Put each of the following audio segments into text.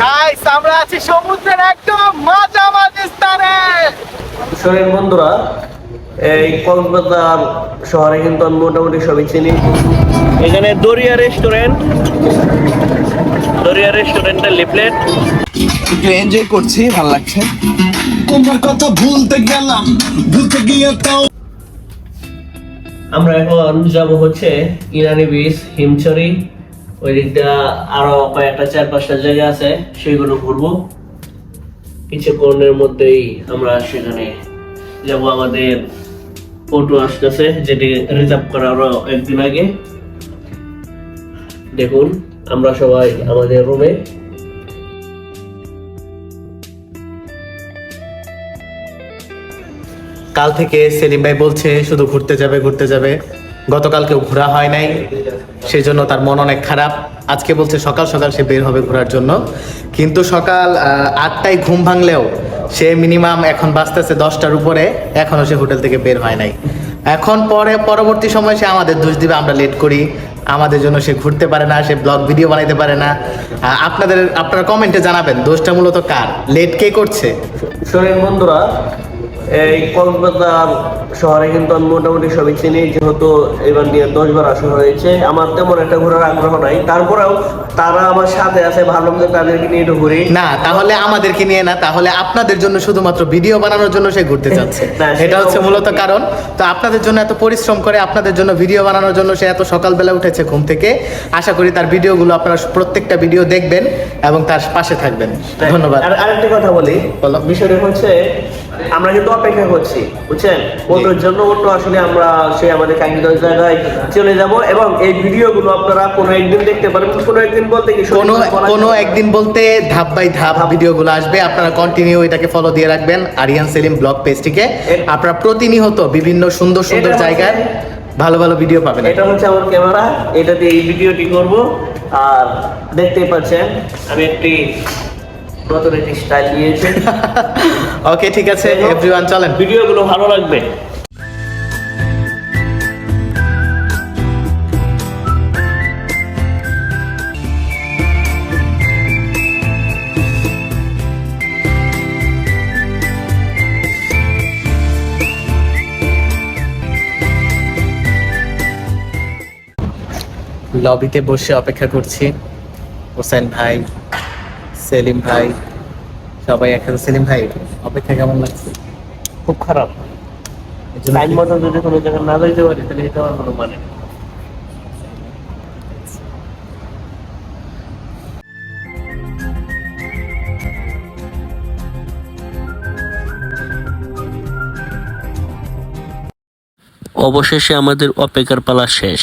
Guys আমরা আছি সমুদ্রের একদম মাঝামাঝি স্থানে। শরীর বন্ধুরা এই কক্সবাজার শহরে কিন্তু আমি মোটামুটি সবই চিনি। এখানে দরিয়া রেস্টুরেন্ট দরিয়া রেস্টুরেন্টের লিফলেট একটু এনজয় করছি ভালো লাগছে। তোমার কথা ভুলতে গেলাম ভুলতে গিয়ে তাও আমরা এখন যাব হচ্ছে ইরানি বিচ হিমছড়ি। ওই দিকটা আরও কয়েকটা চার পাঁচটা জায়গা আছে, সেগুলো ঘুরবো। কিছুক্ষণের মধ্যেই আমরা সেখানে যাব। আমাদের ফটো আসতেছে, যেটি রিজার্ভ করা আরও একদিন আগে। দেখুন, আমরা সবাই আমাদের রুমে কাল থেকে সেলিম ভাই বলছে, শুধু ঘুরতে যাবে ঘুরতে যাবে। গতকালকেও ঘোরা হয় নাই। সেই জন্য তার মন অনেক খারাপ। আজকে বলছে সকাল সকাল সে বের হবে ঘোরার জন্য। কিন্তু সকাল আটটায় ঘুম ভাঙলেও সে মিনিমাম এখন বাঁচতেছে দশটার উপরে। এখনও সে হোটেল থেকে বের হয় নাই। এখন পরে, পরবর্তী সময় সে আমাদের দোষ দিবে, আমরা লেট করি। আমাদের জন্য সে ঘুরতে পারে না, সে ব্লগ ভিডিও বানাইতে পারে না। আপনাদের, আপনারা কমেন্টে জানাবেন, দোষটা মূলত কার? লেট কে করছে? শরীর বন্ধুরা এই কক্সবাজার শহরে কিন্তু আমি মোটামুটি সবই চিনি যেহেতু এবার নিয়ে দশ বার আসা হয়েছে। আমার তেমন একটা ঘোরার আগ্রহ নাই। তারপরেও তারা আমার সাথে আছে ভালো মতো তাদেরকে নিয়ে একটু ঘুরি। না তাহলে আমাদেরকে নিয়ে না তাহলে আপনাদের জন্য শুধুমাত্র ভিডিও বানানোর জন্য সে ঘুরতে যাচ্ছে। এটা হচ্ছে মূলত কারণ। তো আপনাদের জন্য এত পরিশ্রম করে আপনাদের জন্য ভিডিও বানানোর জন্য সে এত সকালবেলা উঠেছে ঘুম থেকে। আশা করি তার ভিডিওগুলো আপনারা প্রত্যেকটা ভিডিও দেখবেন এবং তার পাশে থাকবেন। ধন্যবাদ। আর আরেকটা কথা বলি। বলো। বিষয়টা হচ্ছে আমরা কিন্তু অপেক্ষা করছি বুঝছেন? ওটার জন্য অটো আসলে আমরা সে আমাদের কাঙ্ক্ষিত জায়গায় চলে যাব এবং এই ভিডিওগুলো আপনারা কোনো একদিন দেখতে পারেন কোনো একদিন বলতে কি কোনো কোনো একদিন বলতে ধাপ বাই ধাপ ভিডিওগুলো আসবে। আপনারা কন্টিনিউ এটাকে ফলো দিয়ে রাখবেন আরিয়ান সেলিম ব্লগ পেজটিকে আপনারা প্রতিনিয়ত বিভিন্ন সুন্দর সুন্দর জায়গায় ভালো ভালো ভিডিও পাবেন এটা হচ্ছে আমার ক্যামেরা এটা দিয়ে এই ভিডিওটি করব। আর দেখতেই পাচ্ছেন আমি একটি নতুন একটি স্টাইল নিয়েছি ওকে ঠিক আছে এভরিওয়ান চলেন। ভিডিওগুলো ভালো লাগবে। লবিতে বসে অপেক্ষা করছি। হোসেন ভাই সেলিম ভাই সবাই একসাথে সেলিম ভাই অপেক্ষা কেমন লাগছে? খুব খারাপ। টাইম মতো যদি কোনো জায়গায় না যাইতে পারি তাহলে এটা আমার কোনো মানে অবশেষে আমাদের অপেক্ষার পালা শেষ।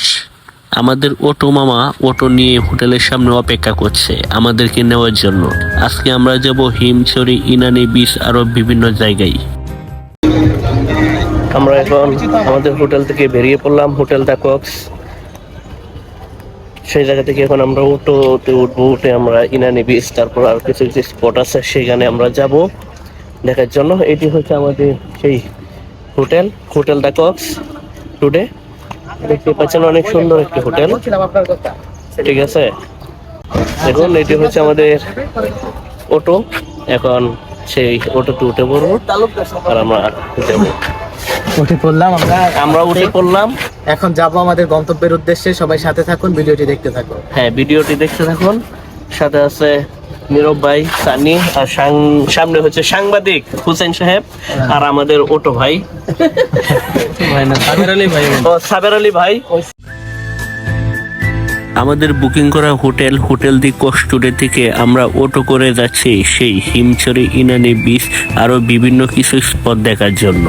আমাদের অটো মামা অটো নিয়ে হোটেলের সামনে অপেক্ষা করছে আমাদেরকে নেওয়ার জন্য। আজকে আমরা যাব হিমছড়ি, ইনানি বিচ আরও বিভিন্ন জায়গায়। আমরা এখন আমাদের হোটেল থেকে বেরিয়ে পড়লাম। হোটেলটা কক্স। সেই জায়গা থেকে এখন আমরা অটোতে উঠবো, উঠে আমরা ইনানি বিচ, তারপর আর কিছু কিছু স্পট আছে সেখানে আমরা যাব দেখার জন্য। এটি হচ্ছে আমাদের সেই হোটেল, হোটেলটা কক্স। টুডে দেখতে পাচ্ছেন অনেক সুন্দর একটি হোটেল। ঠিক আছে? দেখুন এটি হচ্ছে আমাদের অটো। এখন সেই অটোতে উঠে পড়ব আর আমরা যাব। উঠে পড়লাম আমরা। আমরা উঠে পড়লাম। এখন যাব আমাদের গন্তব্যের উদ্দেশ্যে। সবাই সাথে থাকুন ভিডিওটি দেখতে থাকুন। হ্যাঁ ভিডিওটি দেখতে থাকুন। সাথে আছে নীরব ভাই সানি আর সামনে হচ্ছে সাংবাদিক হুসেন সাহেব আর আমাদের অটো ভাই। সাবের আলী ভাই ও সাবের আলী ভাই। আমাদের বুকিং করা হোটেল হোটেল দি কস্টুডে থেকে আমরা অটো করে যাচ্ছি সেই হিমছড়ি ইনানি বিচ আরও বিভিন্ন কিছু স্পট দেখার জন্য।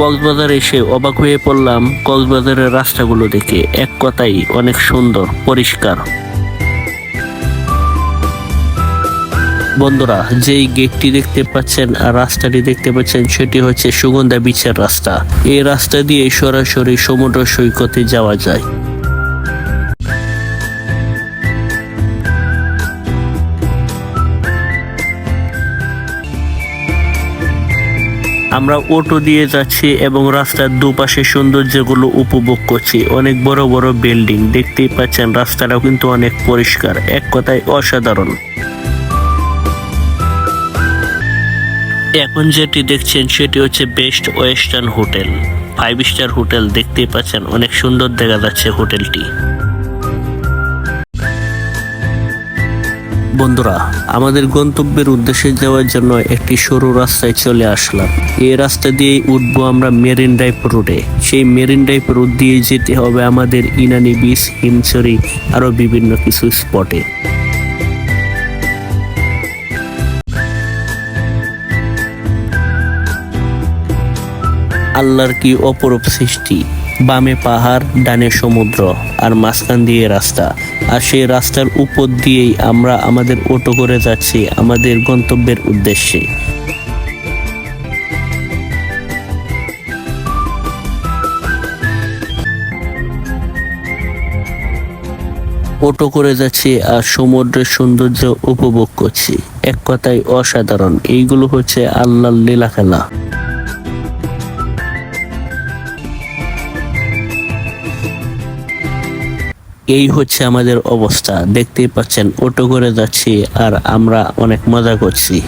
কক্সবাজার এসে অবাক হয়ে পড়লাম কক্সবাজারের রাস্তাগুলো দেখে। এক কথাই অনেক সুন্দর পরিষ্কার। বন্ধুরা, যেই গেটটি দেখতে পাচ্ছেন আর রাস্তাটি দেখতে পাচ্ছেন, সেটি হচ্ছে সুগন্ধা বিচের রাস্তা। এই রাস্তা দিয়ে সরাসরি সমুদ্র সৈকতে যাওয়া যায়। আমরা অটো দিয়ে যাচ্ছি এবং রাস্তার দুপাশে সৌন্দর্যগুলো উপভোগ করছি। অনেক বড় বড় বিল্ডিং দেখতেই পাচ্ছেন রাস্তাটাও কিন্তু অনেক পরিষ্কার। এক কথায় অসাধারণ। এখন যেটি দেখছেন সেটি হচ্ছে Best Western hotel. Five star hotel দেখতেই পাচ্ছেন, অনেক সুন্দর দেখা যাচ্ছে হোটেলটি। বন্ধুরা, আমাদের গন্তব্যের উদ্দেশ্যে যাওয়ার জন্য একটি সরু রাস্তায় চলে আসলাম। এই রাস্তা দিয়েই উঠবো আমরা মেরিন ড্রাইভ রোডে সেই মেরিন ড্রাইভ রোড দিয়ে যেতে হবে আমাদের ইনানি বিচ হিমচরি আরও বিভিন্ন কিছু স্পটে। আল্লাহর কি অপরূপ সৃষ্টি? বামে পাহাড়, ডানে সমুদ্র, আর মাঝখান দিয়ে রাস্তা। আর সেই রাস্তার উপর দিয়েই আমরা আমাদের অটো করে যাচ্ছি আমাদের গন্তব্যের উদ্দেশ্যে। অটো করে যাচ্ছি আর সমুদ্রের সৌন্দর্য উপভোগ করছি। এক কথায় অসাধারণ। এইগুলো হচ্ছে আল্লাহর লীলা খেলা এই হচ্ছে আমাদের অবস্থা। দেখতেই পাচ্ছেন, অটো করে যাচ্ছি আর আমরা অনেক মজা করছি।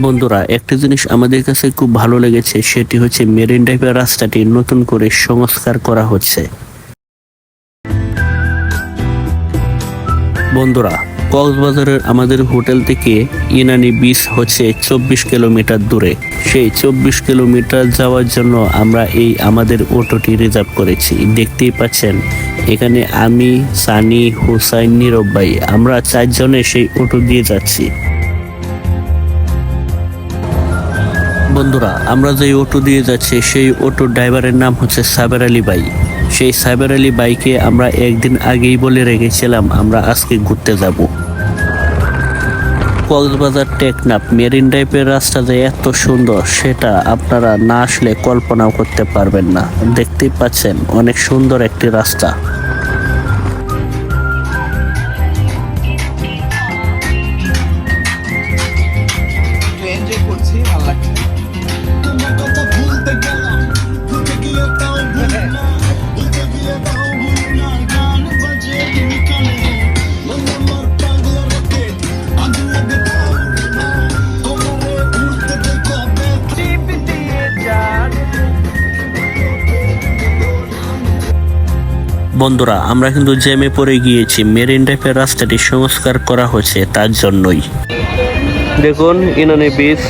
বন্ধুরা, একটা জিনিস আমাদের কাছে খুব ভালো লেগেছে, সেটি হচ্ছে মেরিন ড্রাইভের রাস্তাটি নতুন করে সংস্কার করা হচ্ছে। বন্ধুরা কক্সবাজারের আমাদের হোটেল থেকে ইনানি বিচ হচ্ছে চব্বিশ কিলোমিটার দূরে। সেই চব্বিশ কিলোমিটার যাওয়ার জন্য আমরা এই আমাদের অটোটি রিজার্ভ করেছি। দেখতেই পাচ্ছেন, এখানে আমি, সানি, হুসাইন, নীরব ভাই, আমরা চারজনে সেই অটো দিয়ে যাচ্ছি। বন্ধুরা, আমরা যে অটো দিয়ে যাচ্ছি, সেই অটো ড্রাইভারের নাম হচ্ছে সাবের আলী ভাই। সেই সাবের আলী বাইকে আমরা একদিন আগেই বলে রেখেছিলাম, আমরা আজকে ঘুরতে যাব। কক্সবাজার টেকনাফ মেরিন ড্রাইভের রাস্তা যে এত সুন্দর, সেটা আপনারা না আসলে কল্পনাও করতে পারবেন না। দেখতেই পাচ্ছেন, অনেক সুন্দর একটি রাস্তা। বন্ধুরা আমরা কিন্তু জ্যামে পড়ে গিয়েছি। মেরিন ড্রাইভের রাস্তাটি সংস্কার করা হচ্ছে তার জন্যই। দেখুন ইনানি বিচ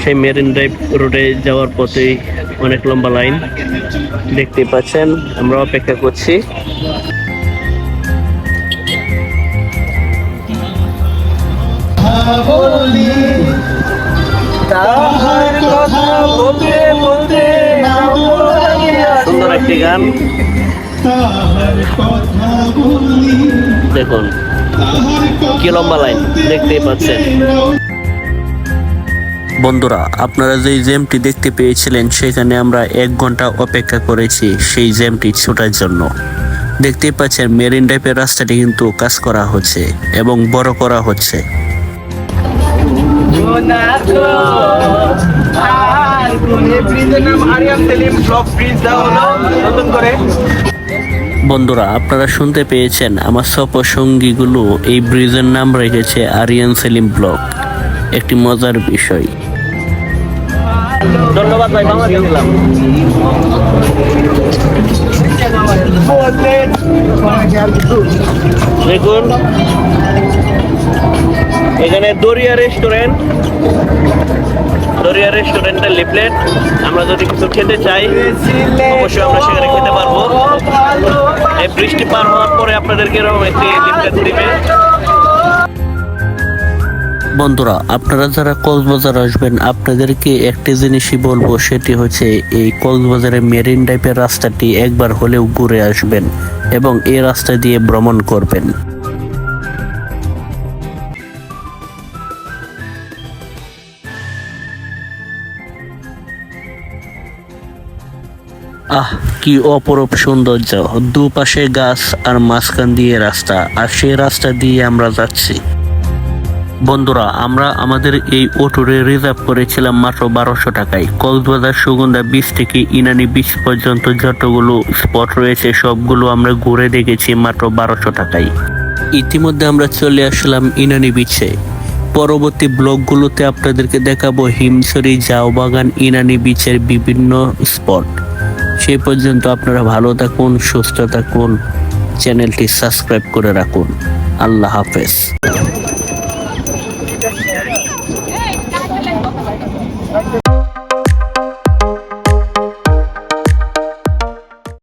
সেই মেরিন ড্রাইভ রোডে যাওয়ার পথেই অনেক লম্বা লাইন দেখতে পাচ্ছেন আমরা অপেক্ষা করছি। সুন্দর একটি গান। দেখুন কি লম্বা লাইন দেখতেই পাচ্ছেন। বন্ধুরা আপনারা যেই জ্যামটি দেখতে পেয়েছিলেন সেখানে আমরা এক ঘণ্টা অপেক্ষা করেছি সেই জ্যামটি ছোটার জন্য। দেখতেই পাচ্ছেন মেরিন ড্রাইভের রাস্তাটি কিন্তু কাজ করা হচ্ছে এবং বড় করা হচ্ছে। আর ব্রিজের নাম আরিয়াম সেলিম ব্লক ব্রিজ দেওয়া হলো নতুন করে। বন্ধুরা, আপনারা শুনতে পেয়েছেন আমার সপসঙ্গীগুলো এই ব্রিজের নাম রেখেছে আরিয়ান সেলিম ব্লক একটি মজার বিষয়। ধন্যবাদ দেখুন, এখানে দরিয়া রেস্টুরেন্ট দরিয়া রেস্টুরেন্টের লিফলেট আমরা যদি কিছু খেতে চাই, অবশ্যই আমরা সেখানে খেতে পারব। এই বৃষ্টি পার হওয়ার পরে আপনাদেরকে এরকম একটি লিফলেট দিবে। বন্ধুরা, আপনারা যারা কক্সবাজার আসবেন, আপনাদেরকে একটি জিনিসই বলব, সেটি হচ্ছে এই কক্সবাজারের মেরিন টাইপের রাস্তাটি একবার হলেও ঘুরে আসবেন এবং এই রাস্তা দিয়ে ভ্রমণ করবেন। আহ, কি অপরূপ সৌন্দর্য। দুপাশে গাছ আর মাঝখান দিয়ে রাস্তা, আর সেই রাস্তা দিয়ে আমরা যাচ্ছি। বন্ধুরা, আমরা আমাদের এই অটোরে রিজার্ভ করেছিলাম মাত্র বারোশো টাকায়। কক্সবাজার, সুগন্ধা বিচ থেকে ইনানি বিচ পর্যন্ত যতগুলো স্পট রয়েছে, সবগুলো আমরা ঘুরে দেখেছি মাত্র বারোশো টাকায়। ইতিমধ্যে আমরা চলে আসলাম ইনানি বিচে পরবর্তী ব্লগগুলোতে আপনাদেরকে দেখাবো হিমছড়ি, জাওবাগান, ইনানি বিচের বিভিন্ন স্পট সেই পর্যন্ত আপনারা ভালো থাকুন সুস্থ থাকুন চ্যানেলটি সাবস্ক্রাইব করে রাখুন। আল্লাহ হাফেজ।